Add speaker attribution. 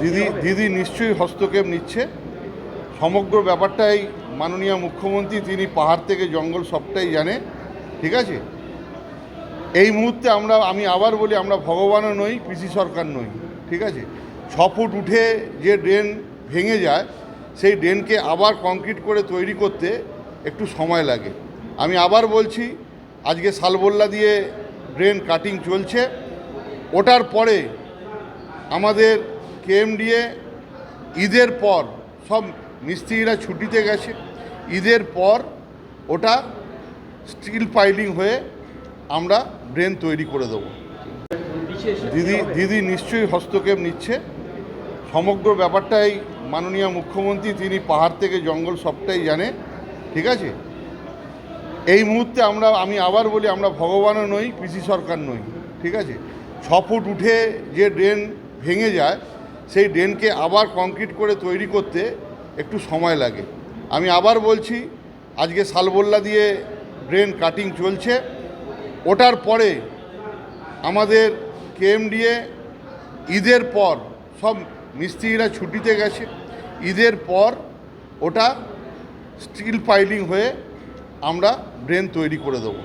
Speaker 1: দিদি দিদি নিশ্চয়ই হস্তক্ষেপ নিচ্ছে। সমগ্র ব্যাপারটাই মাননীয় মুখ্যমন্ত্রী, তিনি পাহাড় থেকে জঙ্গল সবটাই জানে। ঠিক আছে? এই মুহূর্তে আমরা, আমি আবার বলি, আমরা ভগবানও নই, পিসি সরকার নই। ঠিক আছে? ছ ফুট উঠে যে ড্রেন ভেঙে যায়, সেই ড্রেনকে আবার কংক্রিট করে তৈরি করতে একটু সময় লাগে। আমি আবার বলছি, আজকে শালবল্লা দিয়ে ড্রেন কাটিং চলছে। ওটার পরে আমাদের কেএমডিএ ঈদের পর সব মিস্ত্রিরা ছুটিতে গেছে। ঈদের পর ওটা স্টিল পাইলিং হয়ে আমরা ড্রেন তৈরি করে দেবো। দিদি দিদি নিশ্চয়ই হস্তক্ষেপ নিচ্ছে। সমগ্র ব্যাপারটাই মাননীয় মুখ্যমন্ত্রী, তিনি পাহাড় থেকে জঙ্গল সবটাই জানে। ঠিক আছে? এই মুহূর্তে আমরা, আমি আবার বলি, আমরা ভগবানও নই পিসি সরকার নই। ঠিক আছে? ছ ফুট উঠে যে ড্রেন ভেঙে যায় সেই ড্রেনকে আবার কংক্রিট করে তৈরি করতে একটু সময় লাগে। আমি আবার বলছি, আজকে শালবল্লা দিয়ে ড্রেন কাটিং চলছে। ওটার পরে আমাদের কেএমডিএ, ঈদের পর সব মিস্ত্রিরা ছুটিতে গেছে। ঈদের পর ওটা স্টিল পাইলিং হয়ে আমরা ড্রেন তৈরি করে দেবো।